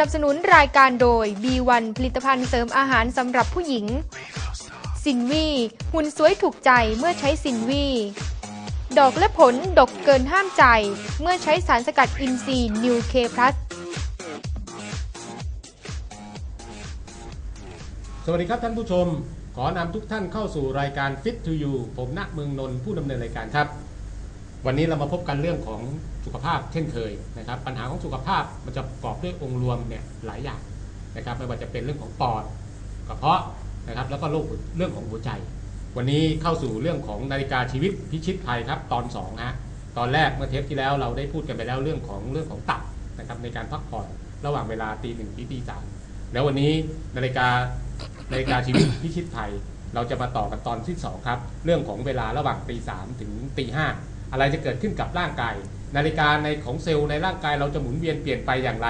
นับสนุนรายการโดย B1 ผลิตภัณฑ์เสริมอาหารสำหรับผู้หญิง สินวีหุ่นสวยถูกใจเมื่อใช้สินวี ดอกและผลดกเกินห้ามใจ เมื่อใช้สารสกัดอินทรีย์นิวเคพลัสสวัสดีครับท่านผู้ชม ขอนำทุกท่านเข้าสู่รายการ Fit to You ผมณเมืองนนท์ผู้ดำเนินรายการครับ วันนี้เรามาพบกันเรื่องของสุขภาพเช่นเคยนะครับ ปัญหาของสุขภาพมันจะประกอบด้วยองค์รวมเนี่ยหลายอย่างนะครับ ไม่ว่าจะเป็นเรื่องของปอดกระเพาะนะครับ แล้วก็โรคเรื่องของหัวใจ วันนี้เข้าสู่เรื่องของนาฬิกาชีวิตพิชิตภัยครับ ตอน2ฮะตอนแรกเมื่อเทปที่แล้วเราได้พูดกันไปแล้วเรื่องของเรื่องของตับนะครับในการพักผ่อนระหว่างเวลาตีหนึ่งถึงตีสามแล้ววันนี้นาฬิกานาฬิกาชีวิตพิชิตไทยเราจะมาต่อกันตอนที่2ครับเรื่องของเวลาระหว่างตีสามถึงตีห้า อะไรจะเกิดขึ้นกับร่างกาย นาฬิกาในของเซลล์ในร่างกายเราจะหมุนเวียนเปลี่ยนไปอย่างไร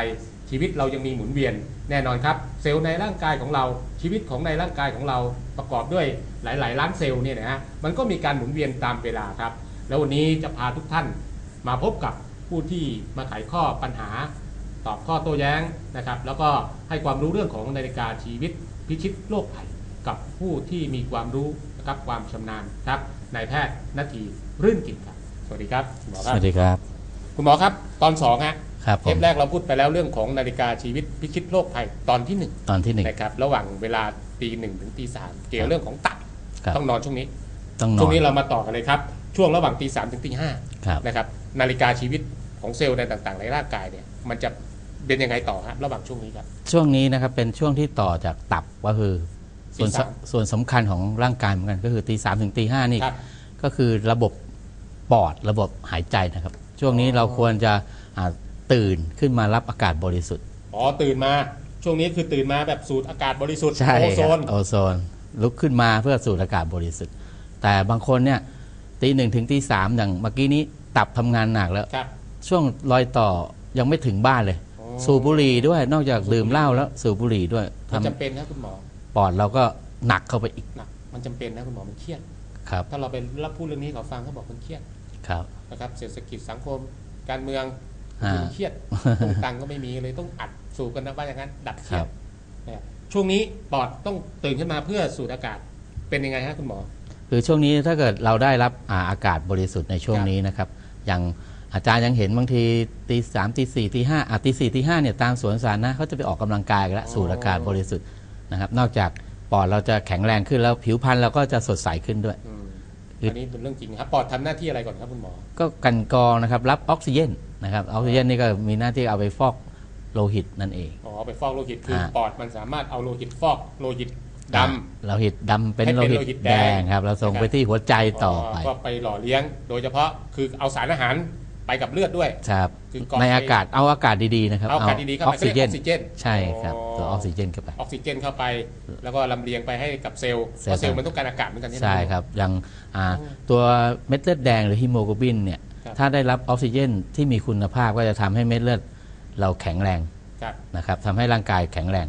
ชีวิตเรายังมีหมุนเวียนแน่นอนครับ เซลล์ในร่างกายของเรา ชีวิตของในร่างกายของเราประกอบด้วยหลาย ๆ ล้านเซลล์เนี่ยนะฮะมันก็มีการหมุนเวียนตามเวลาครับ แล้ววันนี้จะพาทุกท่านมาพบกับผู้ที่มาไขข้อปัญหา ตอบข้อโต้แย้งนะครับ แล้วก็ให้ความรู้เรื่องของนาฬิกาชีวิตพิชิตโรคภัยกับผู้ที่มีความรู้นะครับความชำนาญครับนายแพทย์นาทีรื่นกิจครับ สวัสดีครับคุณหมอสครับวัสดีครับ คุณหมอครับ ตอนสองฮะครับผเทม ปแรกเราพูดไปแล้วเรื่องของนาฬิกาชีวิตพิชิตโรคภัยตอนที่หนึ่งตอนที่หนึ่ง นะครับระหว่างเวลาตีหนึ่งถึงตีสามเกี่ยวกับเรื่องของตับครับ ต้องนอนช่วงนี้ ต้องนอช่วงน นี้เรามาต่อกันเลยครับ ช่วงระหว่างตีสามถึงตีห้าครับ นะครับนาฬิกาชีวิตของเซลล์ในต่างๆ ในร่างกายเนี่ยมันจะเป็นยังไงต่อฮะระหว่างช่วงนี้ครับ ช่วงนี้นะครับเป็นช่วงที่ต่อจากตับก็คือ ส่วนตีสามส่วนสำคัญของร่างกายเหมือนกันก็คือตีสามถึงตีห้านี่ครับ ก็คือระบบ ปอดระบบหายใจนะครับ ช่วงนี้อ๋อเราควรจะอ่าตื่นขึ้นมารับอากาศบริสุทธิ์ อ๋อตื่นมา ช่วงนี้คือตื่นมาแบบสูดอากาศบริสุทธิ์ใช่โอโซครับนโอโซน ลุกขึ้นมาเพื่อสูดอากาศบริสุทธิ์ แต่บางคนเนี่ยตีหนึ่งถึงตีสามอย่างเมื่อกี้นี้ตับทำงานหนักแล้ว ครับ ช่วงรอยต่อยังไม่ถึงบ้านเลย อ๋อ สูบบุหรี่ด้วยนอกจากดื่มเหล้าแล้วสูบบุหรี่ด้วยมันทำจำเป็นนะคุณหมอปอดเราก็หนักเข้าไปอีกหนักมันจำเป็นนะคุณหมอมันเครียด ครับ ถ้าเราไปรับพูดเรื่องนี้เขาฟังเขาบอกมันเครียด ครับนะครับเศรษฐกิจสังคมการเมืองอ่ามันเครียดตรงตังค์ก็ไม่มีเลยต้องอัดสูบกันนะว่าอย่างนั้น ดับเครียครัดบนะช่วงนี้ปอดต้องตื่นขึ้นมาเพื่อสูดอากาศเป็นยังไงฮะคุณหมอ คือช่วงนี้ถ้าเกิดเราได้รับอาอากาศบริสุทธิ์ในช่วงครับนี้นะครับ อย่างอาจารย์ยังเห็นบางทีตีสามตีสี่ตีห้าอะตีสี่ตีห้าเนี่ยตามสวนสาธารณะเขาจะไปออกกำลังกายกันแล้วสูดอากาศบริสุทธิ์นะครับ นอกจากปอดเราจะแข็งแรงขึ้นแล้วผิวพรรณเราก็จะสดใสขึ้นด้วย อืมคืออันนี้เป็นเรื่องจริงนะครับปอดทำหน้าที่อะไรก่อนครับคุณหมอ ก็กันกรองนะครับรับออกซิเจนนะครับออกซิเจนนี่ก็มีหน้าที่เอาไปฟอกโลหิตนั่นเองอ๋อไปฟอกโลหิตคืออ่าปอดมันสามารถเอาโลหิตฟอกโลหิตดำโลหิตดำเป็นให้โลเป็นหิตโลหิตแดแดงงครับ เราส่งนะครับไปที่หัวใจต่อไปก็ไปหล่อเลี้ยง โดยเฉพาะคือเอาสารอาหาร ไปกับเลือดด้วยครับคือก่อนในอากาศเอาอากาศดีๆนะครับเอาอากาศดีๆเข้าอไปอกซิเจนขารียกออกซิเจนใช่ครับอ๋อตัวออกซิเจนเข้าไป ออกซิเจนเข้าไป แล้วก็ลำเลียงไปให้กับเซลล์เซเพลล์ราะเซลล์มันต้องการอากาศเหมือนกันใช่ไหม ใช่ครับอย่างอ่าตัวเม็ดเลือดแดงหรือฮีโมโกลบินเนี่ยครับ ถ้าได้รับออกซิเจนที่มีคุณภาพก็จะทำให้เม็ดเลือดเราแข็งแรงครับ นะครับทำให้ร่างกายแข็งแรง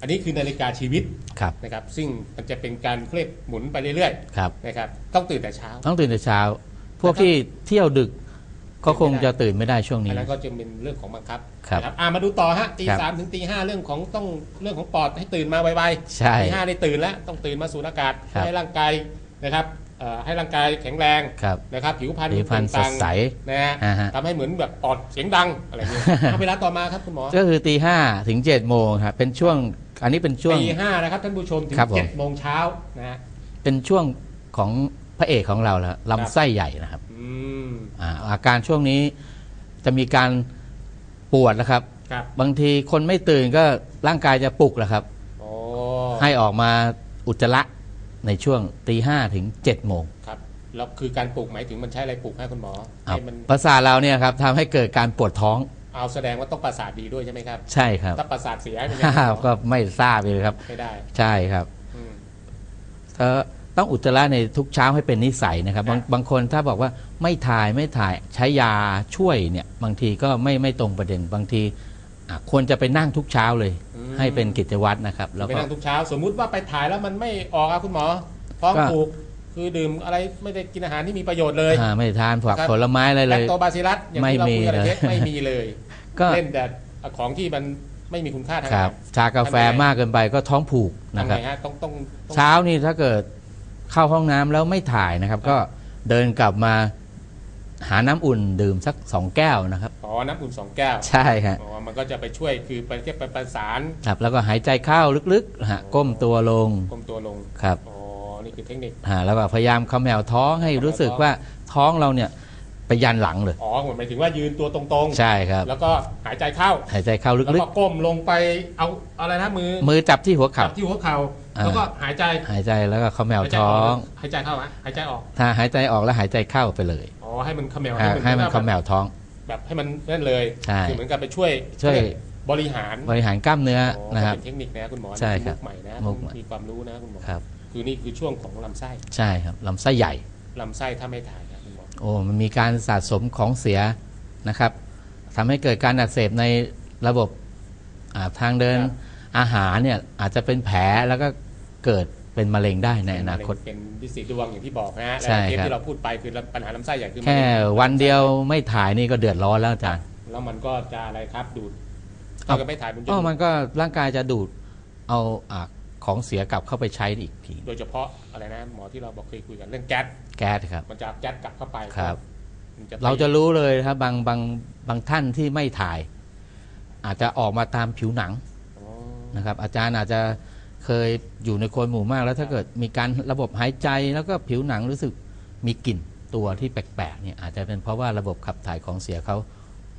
อันนี้คือนาฬิกาชีวิตครับนะครับซึ่งมันจะเป็นการเคลื่อนหมุนไปเรื่อยครับ ๆนะครับต้องตื่นแต่เช้า ต้องตื่นแต่เช้า พวกที่เที่ยวดึก ก็คงจะตื่นไม่ได้ช่วงอันี้นนั้นก็จะเป็นเรื่องของบังคับครับนะอ่ามาดูต่อฮะตีครับสามถึงตีห้าเรื่องของต้องเรื่องของปอดให้ตื่นมาไวๆใช่ตีห้าได้ตื่นแล้วต้องตื่นมาสูดอากาศครับ ให้ร่างกายนะครับเอ่อให้ร่างกายแข็งแรงครับ นะครับผิวพรรณผิวพรรณเปล่งปลั่งสดใสนะฮะอ่าฮะทำให้เหมือนแบบปอดเสียงดังอะไรเงี้ย เอาเวลาต่อมาครับคุณหมอก็คือตีห้าถึงเจ็ดโมงครับเป็นช่วงอันนี้เป็นช่วง ตีห้านะครับท่านผู้ชมถึงครับผม เจ็ดโมงเช้านะฮะ เป็นช่วงของพระเอกของเราแล้วลำไส้ใหญ่นะครับ อืมอาอาการช่วงนี้จะมีการปวดนะครับ ครับบางทีคนไม่ตื่นก็ร่างกายจะปลุกแหละครับ โอ้ให้ออกมาอุจจาระในช่วงตีห้าถึงเจ็ดโมงครับแล้วคือการปลูกหมายถึงมันใช้อะไรปลูกให้คุณหมอเอาให้มันประสาทเราเนี่ยครับทำให้เกิดการปวดท้องเอาแสดงว่าต้องประสาทดีด้วยใช่ไหมครับ ใช่ครับ ถ้าประสาทเสียเป็นไงคุณหมอก็ไม่ทราบเลยครับ ไม่ได้ ใช่ครับอืม ก็ ต้องอุจจาระในทุกเช้าให้เป็นนิสัยนะครับบางครับบางคนถ้าบอกว่าไม่ถ่ายไม่ถ่ายใช้ยาช่วยเนี่ยบางทีก็ไม่ไม่ตรงประเด็นบางทีอะควรจะไปนั่งทุกเช้าเลย ให้เป็นกิจวัตรนะครับแล้วไปก็นั่งทุกเช้า สมมุติว่าไปถ่ายแล้วมันไม่ออกอะคุณหมอท้องก็ผูกคือดื่มอะไรไม่ได้กินอาหารที่มีประโยชน์เลยอ่าไม่ทานผักครับผลไม้อะไรเลแลคยโตบาซิลัสอย่างที่เราคุยกันไม่มีในเลยเทปไม่มีเลย ก็เล่นแต่ของที่มันไม่มีคุณค่าทางคอารัหาบรชากาแฟมากเกินไปก็ท้องผูกนะทำครับไงฮะต้องต้องต้องเช้านี่ถ้าเกิด เข้าห้องน้ำแล้วไม่ถ่ายนะครับ ก็เดินกลับมาหาน้ำอุ่นดื่มสักสองแก้วนะครับ อ๋อ น้ำอุ่นสองแก้วใช่ครับอ๋อมันก็จะไปช่วยคือไปเทียบไปประสานครับแล้วก็หายใจเข้าลึกๆฮะก้มตัวลงกลมตัวลงครับอ๋อนี่คือเทคนิคฮะแล้วก็พยายามเขมแมวท้องให้รู้สึกว่าท้องเราเนี่ย ไปยันหลังเลย อ๋อหมายถึงว่ายืนตัวตรงใช่ครับๆแล้วก็หายใจเข้า หายใจเข้าแล้วลึกก็ก้มลงไปเอาอะไรนะมือๆมือจับที่หัวเข่า จับที่หัวเข่าอ่าแล้วก็หายใจ หายใจแล้วก็เขมแมวหายใจท้อออกงหายใจเข้าฮะหายใจออก ถ้าหายใจออกแล้วหายใจเข้าไปเลย อ๋อให้มันเขมวให้ให้มันเขมแมวท้อง แบบให้มันนั่นเลยใช่คือเหมือนกับไปช่วย ช่วยบริหาร บริหารกล้ามเนื้ออ๋อนะครับเป็นเทคนิคนะคุณหมอใช่ครับมุกใหม่นะมุกใหม่มีความรู้นะคุณหมอ ครับ คือนี่คือช่วงของลำไส้ ใช่ครับลำไส้ใหญ่ลำไส้ถ้าไม่ถ่ายครับคุณหมอ โอ้มันมีการสะสมของเสียนะครับทำให้เกิดการอักเสบในระบบทางเดินอาหารเนี่ยอาจจะเป็นแผลแล้วก็เกิดเป็นมะเร็งได้ในอนาคตเป็นดิสีดวงอย่างที่บอกนะฮะและเทปที่เราพูดไปคือปัญหาลำไส้ใหญ่คือแค่วันเดียวไม่ถ่ายนี่ก็เดือดร้อนแล้วอาจารย์แล้วมันก็จะอะไรครับดูดเอาก็ไม่ถ่ายมันจะอ๋อมันก็ร่างกายจะดูดเอาอา ของเสียกลับเข้าไปใช้อีกที โดยเฉพาะอะไรนะหมอที่เราบอกเคยคุยกันเรื่องแก๊สแก๊สครับมันจะเอาแก๊สกลับเข้าไปครับมันจะเราจะรู้เลยครับบางบางบางท่านที่ไม่ถ่าย อาจจะออกมาตามผิวหนังอ๋อนะครับ อาจารย์อาจจะเคยอยู่ในคนหมู่มากแล้วถ้าเกิดมีการระบบหายใจแล้วก็ผิวหนังรู้สึกมีกลิ่นตัวที่แปลกๆเนี่ยอาจจะเป็นเพราะว่าระบบขับถ่ายของเสียเขา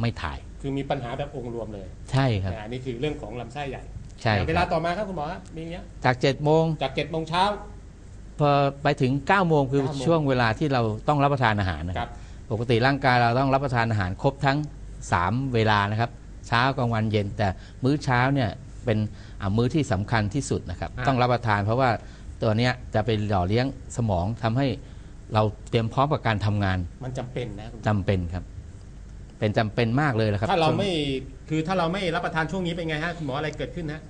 ไม่ถ่าย คือมีปัญหาแบบองค์รวมเลย ใช่ครับนะอันนี้คือเรื่องของลำไส้ใหญ่ ใช่คเวลารับต่อมาครับคุณหมอครับมีเนี้ยจาก7จ็ดโมงจากเจ็ดโมงเช้าพอไปถึง9ก้าโมงคือเก้าโมงช่วงเวลาที่เราต้องรับประทานอาหารนะคครัรับบปกติร่างกายเราต้องรับประทานอาหารครบทั้ง 3 เวลานะครับ เช้ากลางวันเย็น แต่มื้อเช้าเนี่ยเป็นอ่ามื้อที่สำคัญที่สุดนะครับอ่าต้องรับประทานเพราะว่าตัวเนี้ยจะไปหล่อเลี้ยงสมองทำให้เราเตรียมพร้อมกับการทำงาน มันจำเป็นนะคุณหมอจำเป็นครับ เป็นจำเป็นมากเลยนะครับ ถ้าเราช่วงไม่คือถ้าเราไม่รับประทานช่วงนี้เป็นไงฮะคุณหมออะไรเกิดขึ้นฮะ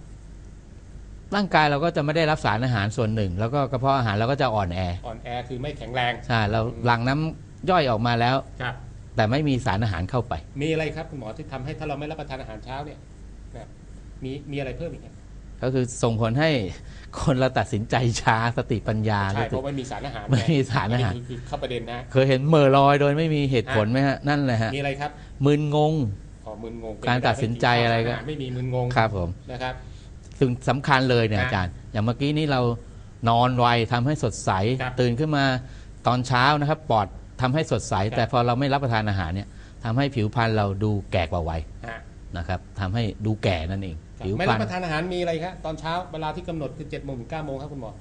ร่างกายเราก็จะไม่ได้รับสารอาหารส่วนหนึ่ง แล้วก็กระเพาะอาหารเราก็จะอ่อนแออ่อนแอคือไม่แข็งแรงใช่เราหลั่งน้ำย่อยออกมาแล้ว ครับ แต่ไม่มีสารอาหารเข้าไป มีอะไรครับคุณหมอที่ทำให้ถ้าเราไม่รับประทานอาหารเช้าเนี่ยนะมีมีอะไรเพิ่มอีกไหมก็คือส่งผลให้คนเราตัดสินใจช้าสติปัญญาใช่รู้เพสึกราะไม่มีสารอาหารไม่มีสารอาหาร นนี้คือคือเข้าประเด็นนะ เคยเห็นเหม่อลอยโดยไม่มีเหตุผลไหมฮะ นั่นแหละฮะมีอะไรครับมึนงงอ๋อมึนงงการตัดสินใจอะไรก็ ไม่มีมึนงงครับผม นะครับ ซึ่งสำคัญเลยเนี่ยฮะอาจารย์ อย่างเมื่อกี้นี้เรานอนไวทำให้สดใส ครับตื่นขึ้นมาตอนเช้านะครับ ปอดทำให้สดใส ครับ แต่พอเราไม่รับประทานอาหารเนี่ยทำให้ผิวพรรณเราดูแก่กว่าวัยฮะนะครับทำให้ดูแก่นั่นเองครับผิวไม่พรรัรบณประทานอาหารมีอะไรครับตอนเช้าเวลาที่กำหนดคือเจ็ดโมงถึงเก้าโมงครับคุณหมอ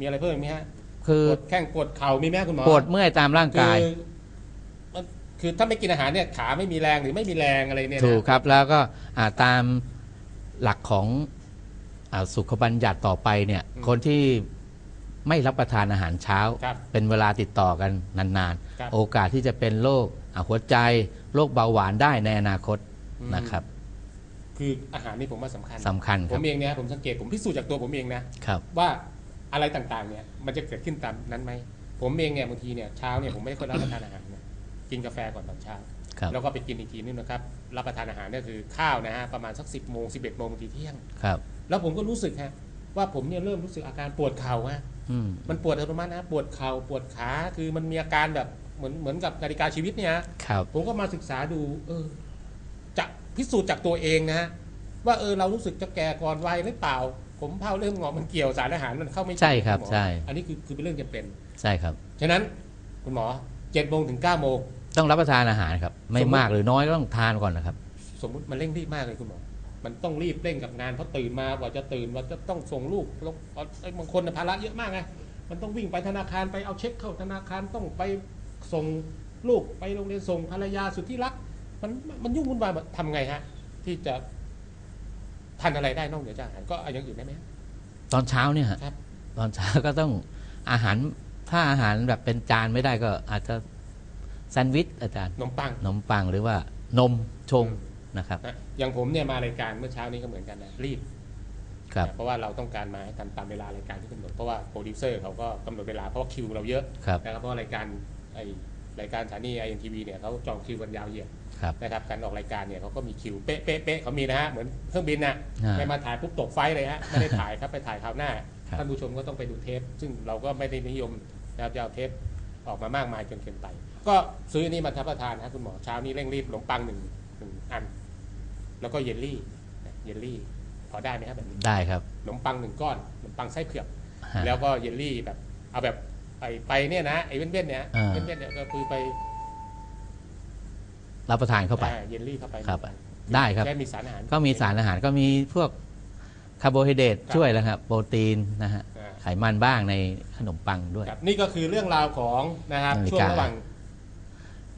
มีอะไรเพิ่มอีกไหมฮะคือปวดแข้งปวดเข่ามีไหมครับคุณหมอปวดเมื่อยตามร่างคืกายมันคือถ้าไม่กินอาหารเนี่ยขาไม่มีแรงหรือไม่มีแรงอะไรเนี่ยนะ ถูกครับแล้วก็อ่าตามหลักของอา สุขบัญญัติต่อไปเนี่ยคนที่ไม่รับประทานอาหารเช้าครับเป็นเวลาติดต่อกันนานครับๆโอกาสที่จะเป็นโรคอ่าหัวใจโรคเบาหวานได้ในอนาคตอืมนะครับ คืออาหารนี่ผมว่าสำคัญสำคัญผครับมเองเนี่ยผมสังเกตผมพิสูจน์จากตัวผมเองนะครับว่าอะไรต่างๆเนี่ยมันจะเกิดขึ้นตามนั้นไหมผมเองเนี่ยบางทีเนี่ยเช้าเนี่ยผมไม่ค่อยรับประทานอาหารนะกินกาแฟก่อนตอนเช้าครับแล้วก็ไปกินอีกทีนึงนะครับ รับประทานอาหารเนี่ยคือข้าวนะฮะประมาณสักสิบโมงสิบเอ็ดโมงบางทีเที่ยงครับ แล้วผมก็รู้สึกฮะว่าผมเนี่ยเริ่มรู้สึกอาการปวดเข่าฮะอืมมันปวดอัตโนมัตินะปวดเข่าปวดขาคือมันมีอาการแบบเหมือนเหมือนกับนาฬิกาชีวิตเนี่ยฮะครับผมก็มาศึกษาดู เออจะพิสูจน์จากตัวเองนะฮะว่าเออเรารู้สึกจะแก่ก่อนวัยหรือเปล่า ผมเผาเริ่มงอกมันเกี่ยวสารอาหารมันเข้าไม่ถึงใช่ครับณหมอใช่อันนี้คือคือเป็นเรื่องจำเป็นใช่ครับฉะนั้นคุณหมอเจ็ดโมงถึงเก้าโมงต้องรับประทานอาหารครับ ไม่สมมุติมากหรือน้อยก็ต้องทานก่อนนะครับ สมมติมันเร่งรีบมากเลยคุณหมอ มันต้องรีบเร่งกับงานเพราะตื่นมาว่าจะตื่นว่าจะต้องส่งลูกแล้วไอ้บางคนน่ะภาระเยอะมากไงมันต้องวิ่งไปธนาคารไปเอาเช็คเข้าธนาคารต้องไปส่งลูกไปโรงเรียนส่งภรรยาสุดที่รัก มันมันยุ่งวุ่นวายทำไงฮะ ที่จะทานอะไรได้นอกเหนือจากอาหารก็เอาอย่างอื่นได้ไหมฮะตอนเช้าเนี่ยฮะครับ ตอนเช้าก็ต้องอาหารถ้าอาหารแบบเป็นจานไม่ได้ก็อาจจะแซนด์วิชอาจารย์ขนมปังขนมปังหรือว่านมชง นะครับนะอย่างผมเนี่ยมารายการเมื่อเช้านี้ก็เหมือนกันนะรีบครับนะเพราะว่าเราต้องการมาให้ทันตามเวลารายการที่กำหนดเพราะว่าโปรดิวเซอร์เขาก็กำหนดเวลาเพราะว่าคิวเราเยอะครับนะครับเพราะว่ารายการไอรายการสถานีไอเอ็นทีวีเนี่ยเขาจองคิวกันยาวเหยียดครับนะครับการออกรายการเนี่ยเขาก็มีคิวเป๊ะเป๊ะเป๊ะเขามีนะฮะเหมือนเครื่องบินน่ะอ่าไม่มาถ่ายปุ๊บตกไฟเลยฮะไม่ได้ถ่ายครับไปถ่ายคราวหน้าครับท่านผู้ชมก็ต้องไปดูเทป ซึ่งเราก็ไม่ได้นิยมนะครับจะเอาเทปออกมามากมายจนเกินไป ก็ซื้อนี่มาทับประทานนะคุณหมอเช้านี้เร่งรีบขนมปังหนึ่งหนึ่งอัน แล้วก็เยลลี่นะเยลลี่พอได้ไหมครับแบบนี้ได้ครับขนมปังหนึ่งก้อนขนมปังไส้เผือกฮะแล้วก็เยลลี่แบบ เอาแบบไปไปเนี่ยนะไอ้เว้นเว้นๆเนี่ยอ่าเว้นเว้นๆเนี่ยก็คือไป รับประทานเข้าไปอ่เยลลี่เข้าไปครับได้ครับได้มีสารอาหารก็มีสารอาหารก็มีพวกคาร์โบไฮเดรตครับช่วยแล้วครับ โปรตีนนะฮะอ่าไขมันบ้างในขนมปังด้วยครับนี่ก็คือเรื่องราวของนะครับนาฬิกาช่วงระหว่าง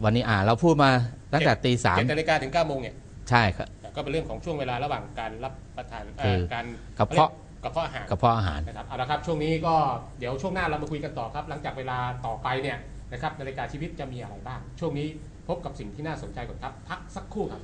วันนี้อ่าเราพูดมาตั้งแต่ตีสามเจ็ดนาฬิกาถึงเก้าโมงเนี่ยใช่ครับ ก็เป็นเรื่องของช่วงเวลาระหว่างการรับประทานเอ่คืออการกระเพาะกระเพาะอาหารกระเพาะอาหารนะครับเอาละครับช่วงนี้ก็เดี๋ยวช่วงหน้าเรามาคุยกันต่อครับ หลังจากเวลาต่อไปเนี่ยนะครับนาฬิกาชีวิตจะมีอะไรบ้าง ช่วงนี้พบกับสิ่งที่น่าสนใจก่อนครับ พักสักครู่ครับ